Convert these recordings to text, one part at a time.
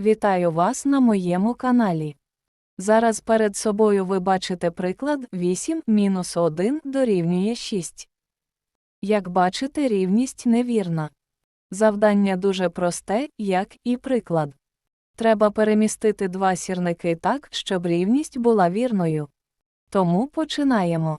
Вітаю вас на моєму каналі. Зараз перед собою ви бачите приклад 8 мінус 1 дорівнює 6. Як бачите, рівність невірна. Завдання дуже просте, як і приклад. Треба перемістити два сірники так, щоб рівність була вірною. Тому починаємо.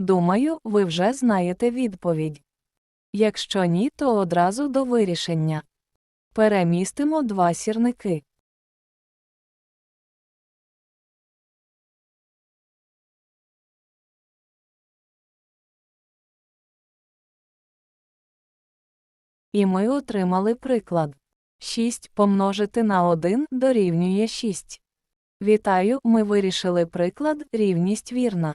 Думаю, ви вже знаєте відповідь. Якщо ні, то одразу до вирішення. Перемістимо два сірники. І ми отримали приклад. 6 помножити на 1 дорівнює 6. Вітаю, ми вирішили приклад, рівність вірна.